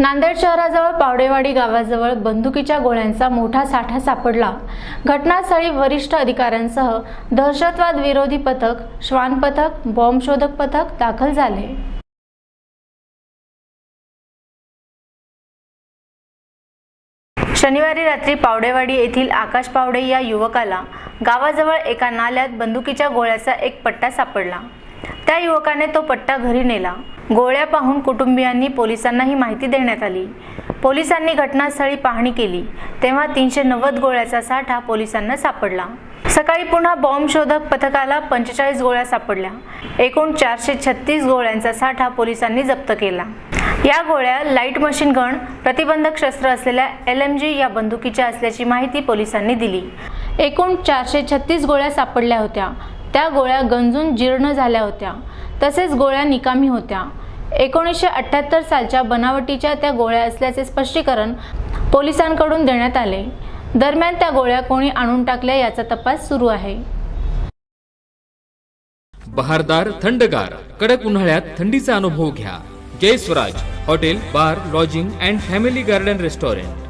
नांदेड शहराजवळ पावडेवाडी गावाजवळ बंदुकीच्या गोळ्यांचा मोठा साठा सापडला. घटनास्थळी वरिष्ठ अधिकाऱ्यांसह दहशतवाद विरोधी पथक श्वान पथक बॉम्ब शोधक पथक दाखल झाले. शनिवारी रात्री पावडेवाडी येथील आकाश पावडे या युवकाला गावाजवळ एका नाल्यात बंदुकीच्या गोळ्याचा एक पट्टा सापडला. त्या युवकाने तो पट्टा घरी नेला. गोळ्या पाहून कुटुंबियांनी पोलिसांना ही माहिती देण्यात आली. पोलिसांनी घटनास्थळी पाहणी केली. तेव्हा तीनशे नव्वद गोळ्याचा साठा पोलिसांना सापडला. सकाळी पुन्हा बॉम्ब शोधक पथकाला पंचेचाळीस गोळ्या सापडल्या. एकूण चारशे छत्तीस गोळ्यांचा साठा पोलिसांनी जप्त केला. या गोळ्या लाइट मशीन गन प्रतिबंधक शस्त्र असलेल्या एल एम जी या बंदुकीच्या असल्याची माहिती पोलिसांनी दिली. एकूण चारशे छत्तीस गोळ्या सापडल्या होत्या. त्या गोळ्या गंजून जीर्ण झाल्या होत्या. तसेच गोळ्या निकामी होत्या. एकोणीसशे अठ्ठ्याहत्तर सालच्या बनावटीच्या त्या गोळ्या असल्याचे स्पष्टीकरण पोलिसांकडून देण्यात आले. दरम्यान त्या गोळ्या कोणी आणून टाकल्या याचा तपास सुरू आहे. बहारदार थंडगार कडक उन्हाळ्यात थंडीचा अनुभव घ्या. Jai Swaraj hotel bar lodging and family garden restaurant.